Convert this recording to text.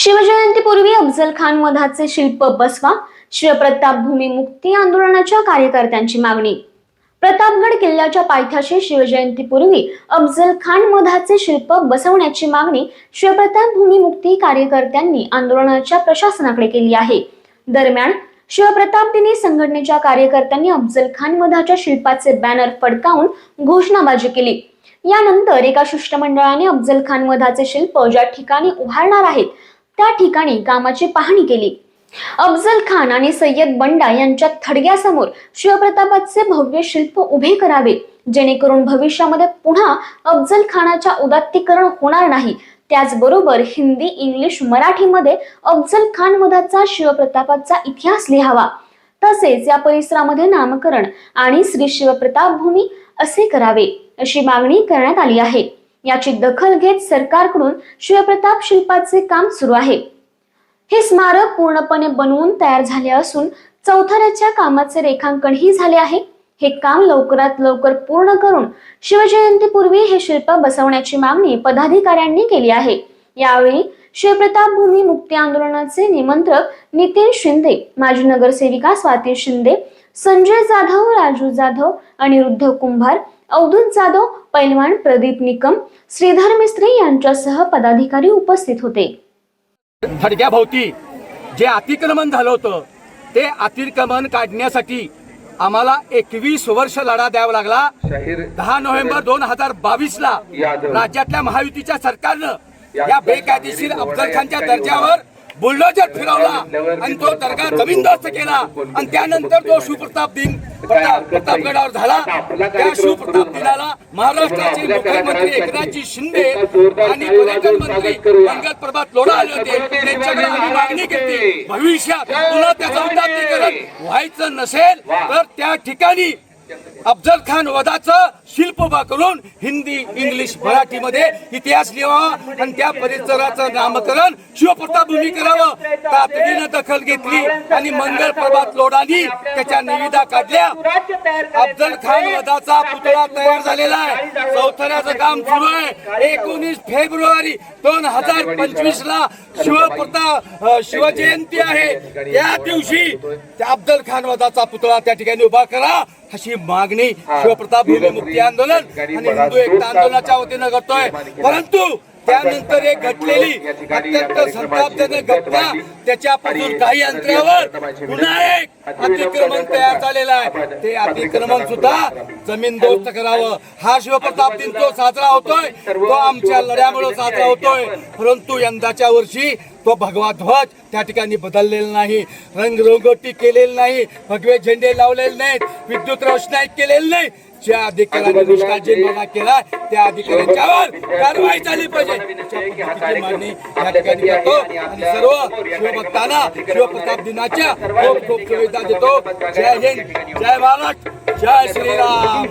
शिवजयंतीपूर्वी अफजल खान वधाचे शिल्प बसवा शिवप्रताप भूमी मुक्ती आंदोलनाच्या कार्यकर्त्यांची मागणी. प्रतापगड किल्ल्याच्या पायथ्याशी शिवजयंतीपूर्वी अफजल खान मधाचे शिल्प बसवण्याची मागणी शिवप्रताप भूमी मुक्ती कार्यकर्त्यांनी आंदोलनाच्या प्रशासनाकडे केली आहे. दरम्यान शिवप्रताप दिनी संघटनेच्या कार्यकर्त्यांनी अफजल खान मधाच्या शिल्पाचे बॅनर फडकावून घोषणाबाजी केली. यानंतर एका शिष्टमंडळाने अफजल खान मधाचे शिल्प ज्या ठिकाणी उभारणार आहेत त्या ठिकाणी कामाची पाहणी केली. अफजल खान आणि सय्यद बंडा यांच्या थडग्यासमोर शिवप्रतापाचे भव्य शिल्प उभे करावे. जेणेकरून भविष्यामध्ये पुन्हा अफजल खानाच्या उदात्तीकरण होणार नाही. त्याचबरोबर हिंदी इंग्लिश मराठीमध्ये अफजल खान मधाचा शिवप्रतापाचा इतिहास लिहावा. तसेच या परिसरामध्ये नामकरण आणि श्री शिवप्रताप भूमी असे करावे अशी मागणी करण्यात आली आहे. याची दखल घेत सरकारकडून शिवप्रताप शिल्पाचे काम सुरू आहे. हे स्मारक पूर्णपणे बनवून तयार झाले असून चौथऱ्याच्या कामाचे रेखांकनही झाले आहे. हे काम लवकरात लवकर पूर्ण करून शिवजयंतीपूर्वी हे शिल्प बसवण्याची मागणी पदाधिकाऱ्यांनी केली आहे. यावेळी शिवप्रताप भूमी मुक्ती आंदोलनाचे निमंत्रक नितीन शिंदे माजी नगरसेविका स्वाती शिंदे संजय जाधव राजू जाधव अनिरुद्ध कुंभार अवधूत जाधव पैलवान प्रदीप निकम श्रीधर मिस्त्री यांच्यासह पदाधिकारी उपस्थित होते. थडग्याभोवती जे अतिक्रमण झालं होतं ते अतिक्रमण काढण्यासाठी आम्हाला एकवीस वर्ष लढा द्यावा लागला. दहा नोव्हेंबर दोन हजार बावीस ला राज्यातल्या महायुतीच्या सरकारनं या बेकायदेशीर अफजल खानच्या दर्जावर बुलडोजर फिरवला आणि तो दर्गा जमीनदोस्त केला. आणि त्यानंतर तो शिवप्रताप दिन प्रताप प्रतापगडावर झाला. त्या शिवप्रताप दिनाला महाराष्ट्राचे मुख्यमंत्री एकनाथजी शिंदे आणि पर्यटन मंत्री मंगल प्रभात लोढा आले होते. त्यांच्याकडे आम्ही मागणी केली. भविष्यात पुन्हा त्याचं उदात्तीकरण व्हायचं नसेल तर त्या ठिकाणी अफजल खान वधाचं शिल्प उभा करून हिंदी इंग्लिश मराठीमध्ये इतिहास लिहावा आणि त्या परिसराचं नामकरण शिवप्रताप भूमी करावं. तातडीनं दखल घेतली आणि मंगल प्रभात लोडानी त्याच्या निविदा काढल्या. अफजल खान वधाचा पुतळा तयार झालेला आहे. चौथऱ्याचं काम सुरू आहे. एकोणीस फेब्रुवारी दोन हजार पंचवीस ला शिवप्रताप शिवजयंती आहे. त्या दिवशी अफजल खान वधाचा पुतळा त्या ठिकाणी उभा करा अशी मागणी शिवप्रताप भूमी मुक्ती आंदोलन आणि हिंदू एकता आंदोलनाच्या वतीनं करतोय परंतु त्यानंतर एक घडलेली अत्यंत संतापजनक घटना त्याच्यापासून काही अंतरावर पुन्हा एक अतिक्रमण तयार झालेलं आहे. ते अतिक्रमण सुद्धा जमीन दोस्त करावं. हा शिवप्रताप दिन तो साजरा होतोय तो आमच्या लढ्यामुळे साजरा होतोय. परंतु यंदाच्या वर्षी तो भगवा ध्वज त्या ठिकाणी बदललेला नाही. रंगरोगोटी केलेली नाही. भगवे झेंडे लावलेले नाहीत. विद्युत रोषणाई केलेली नाही. ज्या अधिकाऱ्यांनी निष्काळजीपणा केला त्या अधिकाऱ्यांच्यावर कारवाई झाली पाहिजे. मागणी या ठिकाणी करतो आणि सर्व शिवभक्तांना शिवप्रताप दिनाच्या खूप खूप शुभेच्छा देतो. जय हिंद. जय भारत. जय श्रीराम.